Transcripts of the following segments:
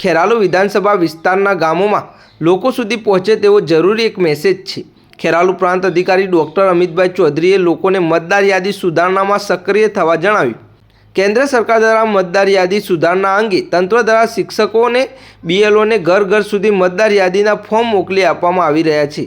ખેરાલુ વિધાનસભા વિસ્તારના ગામોમાં લોકો સુધી પહોંચે તેવો જરૂરી એક મેસેજ છે. ખેરાલુ પ્રાંત અધિકારી ડૉક્ટર અમિતભાઈ ચૌધરીએ લોકોને મતદાર યાદી સુધારણામાં સક્રિય થવા જણાવ્યું. કેન્દ્ર સરકાર દ્વારા મતદાર યાદી સુધારણા અંગે તંત્ર દ્વારા શિક્ષકોને બીએલઓને ઘર ઘર સુધી મતદાર યાદીના ફોર્મ મોકલી આપવામાં આવી રહ્યા છે.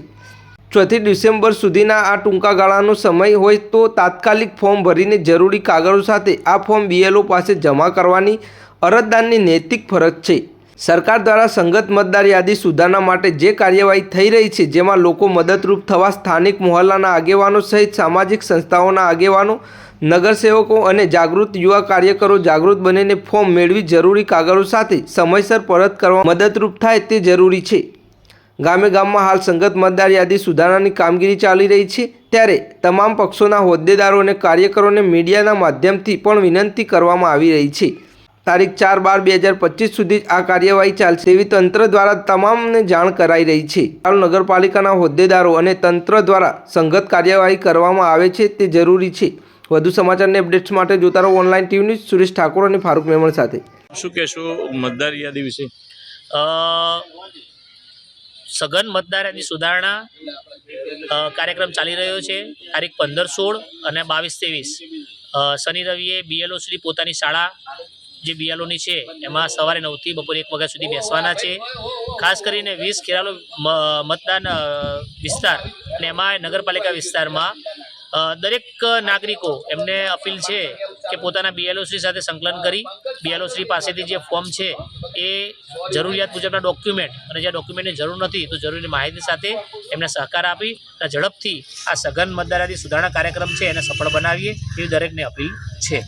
ચોથી ડિસેમ્બર સુધીના આ ટૂંકા ગાળાનો સમય હોય તો તાત્કાલિક ફોર્મ ભરીને જરૂરી કાગળો સાથે આ ફોર્મ બીએલઓ પાસે જમા કરવાની અરજદારની નૈતિક ફરજ છે. સરકાર દ્વારા સંગત મતદાર યાદી સુધારણા માટે જે કાર્યવાહી થઈ રહી છે, જેમાં લોકો મદદરૂપ થવા સ્થાનિક મોહલ્લાના આગેવાનો સહિત સામાજિક સંસ્થાઓના આગેવાનો, નગરસેવકો અને જાગૃત યુવા કાર્યકરો જાગૃત બનીને ફોર્મ મેળવી જરૂરી કાગળો સાથે સમયસર પરત કરવા મદદરૂપ થાય તે જરૂરી છે. ગામે ગામમાં હાલ સંગત મતદાર યાદી સુધારણાની કામગીરી ચાલી રહી છે, ત્યારે તમામ પક્ષોના હોદ્દેદારો અને કાર્યકરોને મીડિયાના માધ્યમથી પણ વિનંતી કરવામાં આવી રહી છે. તારીખ ચાર બાર બે હજાર પચીસ સુધી આ કાર્યવાહી ચાલશે તેવી તંત્ર દ્વારા તમામને જાણ કરાઈ રહી છે. હાલ નગરપાલિકાના હોદ્દેદારો અને તંત્ર દ્વારા સંગત કાર્યવાહી કરવામાં આવે છે તે જરૂરી છે. વધુ સમાચારની અપડેટ્સ માટે જોતા રહો online TV news, Suresh Thakor અને ફારૂક મેમણ સાથે. શું કહેશો મતદાર યાદી વિશે? સઘન મતદાર યાદી સુધારણા કાર્યક્રમ ચાલી રહ્યો છે. તારીખ પંદર સોળ અને બાવીસ ત્રેવીસ. શનિ રવિએ બીએલઓ શ્રી પોતાની શાળા જે બિયાલોની છે, એમાં સવારે નવથી બપોરે એક વાગ્યા સુધી બેસવાના છે. ખાસ કરીને વીસ ખેરાલુ મતદાન વિસ્તાર અને એમાં નગરપાલિકા વિસ્તારમાં દરેક નાગરિકો એમને અપીલ છે કે પોતાના બીએલઓશ્રી સાથે સંકલન કરી બીએલઓશ્રી પાસેથી જે ફોર્મ છે એ જરૂરિયાત મુજબના ડોક્યુમેન્ટ અને જે ડોક્યુમેન્ટની જરૂર નથી તો જરૂરી માહિતી સાથે એમને સહકાર આપી અને ઝડપથી આ સઘન મતદાર સુધારણા કાર્યક્રમ છે એને સફળ બનાવીએ એવી દરેકને અપીલ છે.